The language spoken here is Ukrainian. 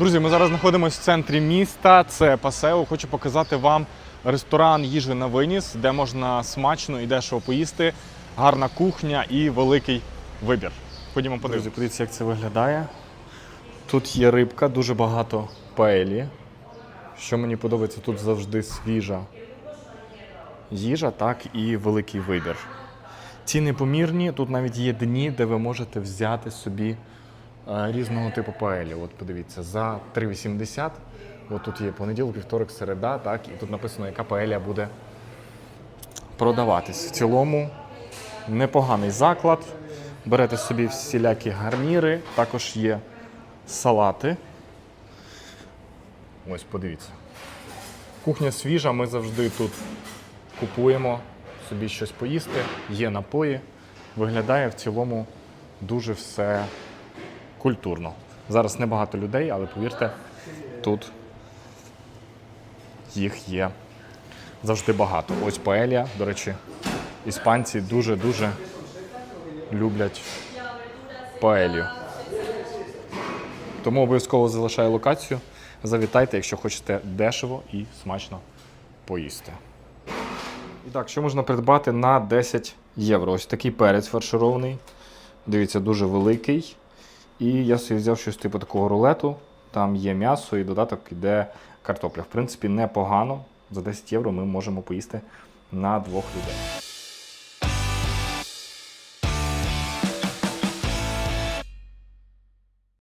Друзі, ми зараз знаходимося в центрі міста. Це Пасео. Хочу показати вам ресторан їжі на виніс, де можна смачно і дешево поїсти. Гарна кухня і великий вибір. Ходімо подивимося. Подивіться, як це виглядає. Тут є рибка, дуже багато паелі. Що мені подобається, тут завжди свіжа їжа, так і великий вибір. Ціни помірні, тут навіть є дні, де ви можете взяти собі різного типу паелі. От подивіться, за 3,80. От тут є понеділок, вівторок, середа, так, і тут написано, яка паелія буде продаватись. В цілому непоганий заклад. Берете собі всілякі гарніри, також є салати. Ось подивіться. Кухня свіжа, ми завжди тут купуємо собі щось поїсти, є напої. Виглядає в цілому дуже все культурно. Зараз небагато людей, але повірте, тут їх є завжди багато. Ось паелія, до речі, іспанці дуже-дуже люблять паелію. Тому обов'язково залишаю локацію. Завітайте, якщо хочете дешево і смачно поїсти. І так, що можна придбати на 10 євро? Ось такий перець фарширований. Дивіться, дуже великий. І я собі взяв щось типу такого рулету. Там є м'ясо і додаток іде картопля. В принципі, непогано. За 10 євро ми можемо поїсти на двох людей.